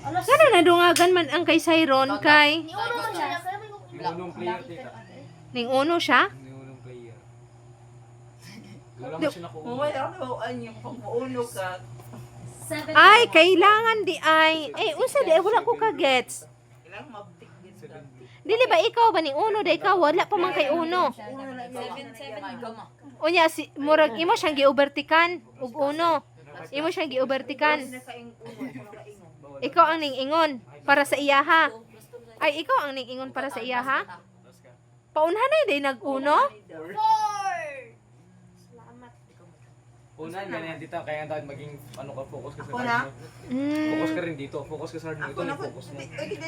Kana nadungagan man ang kay Siron kay Ni uno man siya. Kaya may Niunong player, tita. ning uno siya. Niunong player. Wala mo siya nakuha. Mamay ako nawaan yung pag-uuno ka. Seven. Ay kailangan di ay ay unsa di ay wala ko ka gets. Kailangan mabtik din ka. Dili ba ikaw ba ni uno day ikaw wala pa man kay uno. Na Seven. Unya si murag imo siyang giobertikan ug uno. Imo siyang nakaingon. Ikaw ang ning-ingon para sa iyaha. Ay ikaw ang ning-ingon para sa iyaha. Paunhanay day nag-uno. Four. Salamat. Una, ganyan tita. Kaya nga maging ano ka, focus ka sa Ako card na? mo. Mm. Focus ka rin dito. Focus ka sa card mo. Ito na yung focus mo.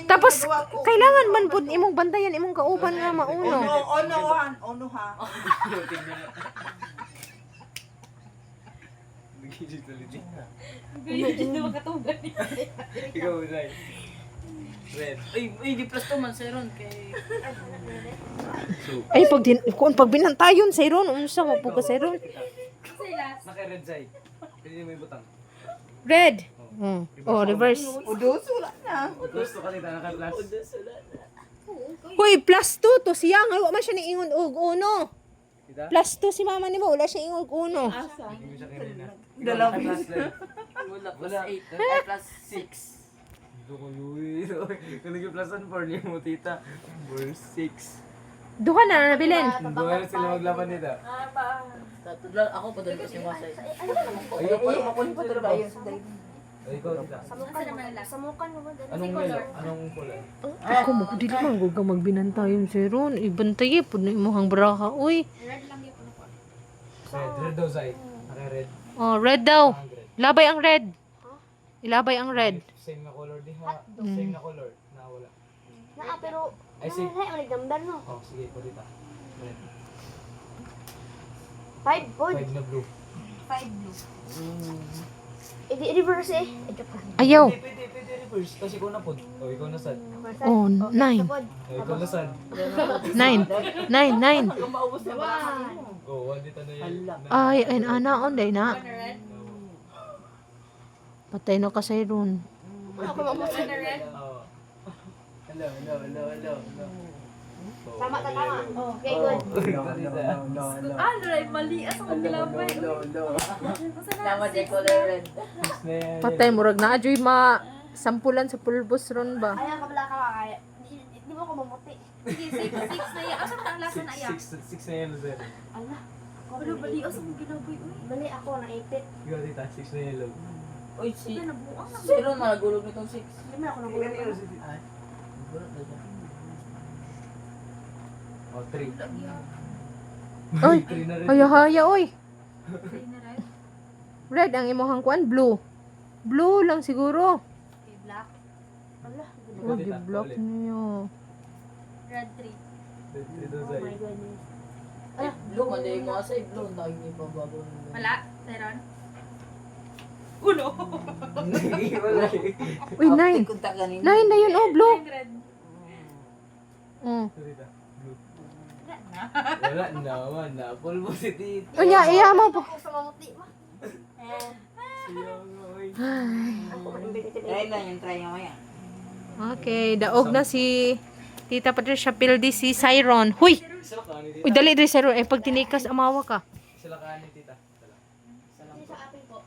Tapos kailangan man pud imong bantayan imong kauban nga Uno, mauno. uno, han, uno ha. Tingnan mo. Nag-digitality. Hindi na makatugan. Ikaw, Zay. Red. Ay, ay, di plus to man, Seron. Kay... Ay pag din kung pag binantayon Siron unsa mo pud ka? Silas. naka-red, Zay. Pwede mo yung butang. Red. Hmm. Oh, reverse. Udo, wala na. Gusto ka tita, naka-plus. Hoy, plus 2 to siya nga wa man siya ni ingon og uno. Plus 2 si mama nimo wala siya ingon og uno. Hindi mo siya kinina. Dalawa. Wala, plus Wala. 8. Ay, plus 6. Ito ko Louis. Kung nag-plusan 4 niyo mo, tita. Verse 6. Duha na nabilin. Buwan sila maglaban nito. Tatudlan ako pa doon kasi wasay. Ayaw pa yung makunin pa talaga. Ay, ikaw, Samukan mo ba? Anong yellow? Anong kulay? Ako mo dili man gud ka magbinantayon Siron. Ibantay pud na imong braha. Uy. Red lang yung ano ko. Red. Red daw, Zay. Naka-red. Oh, red daw. Ang red. Labay ang red. Ilabay ang red. Same na color di ha. Same na color. Nawala. Naa, pero... Ay, sige. Ay, nagdamdam no. Oh, sige, kulita. Red. Five, good. Five na blue. Five blue. Edi reverse eh. Ayaw. Pwede, pwede, pwede reverse. Kasi ikaw na pod. Oh, ikaw na sad. Oh, nine. Sabod. Oh, ikaw na sad. Nine. Nine, nine. Maubos na ba? One dito na yan. Ay, ay, ana, on day na. Patay na ka Siron. Ako mamusin na red. Oh. Hello, hello, hello, hello. Oh, Tama ka, tama. yellow. Okay, good. Ah, Ray, mali. Asa ko gilabay? Tama di color red. Yan. Patay murag na adyoy ma sampulan sa pulbos ron ba. Kaya ka pala ka kaya. Di- Di mo ko mamuti. Sige, six, six na yan. Asa ang lasa na Six, yan? six, six na yan, sir. Ala. Wala, mali. Asa mo gilabay? Uy, Bali ako na ipit. Ikaw, tita, six na yellow. Uy, si... nabuang na. Nagulog nitong 6. Hindi mo ako nagulong. Ay, gulog na siya. Oh, three. Oy, Three na rin. haya haya oy. Three red. Ang imong kuan blue. Blue lang siguro. Okay, black. Ala. Oh, gi-block niyo. Red three. Red, three daw, Oh Zay. my goodness. Ay, blue, mali mo asay blue. Ang dahil niyo pa bago. Wala. Teron. Uno. Wala. Uy, nine. Kunta kanina. Nine na yun, oh, blue. Nine red. Oh. Ito, tita, blue. Wala na. Pulbo si tita. Unya, iya mo po. Mamuti mo. Ako imbitated. Try lang yung try mo yan. Okay, daog na si Tita Patricia Pildi si Siron. Huy! Uy, dali dali Siron. Eh, pag tinikas, amawa ka. Sila ka ni tita. Sa atin po.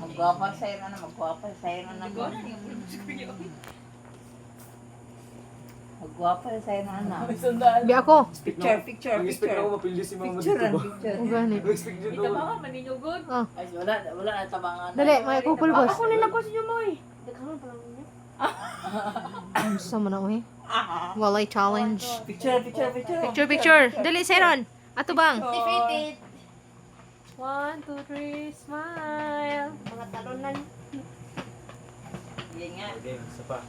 Magwapa sa'yo na na, magwapa sa'yo na na. Magwapa sa'yo na na. Bi ako. Picture, picture, Mag-expect picture. ako mapildi si mama Picture dito and ba? picture. O gani. Mag-expect dito. Ika ba maninyugod? Ay, wala, wala na tabangan. Dali, may kupulbos. Ako nila ko si Jumoy. Nagkaroon pa lang niya. Ano sa mo na, uy? Walay challenge. Picture, picture, picture. Picture, picture. Dali, Siron. Ato bang? Defeated. One, two, three, smile. Mga talunan. Yan nga. Okay, isa pa.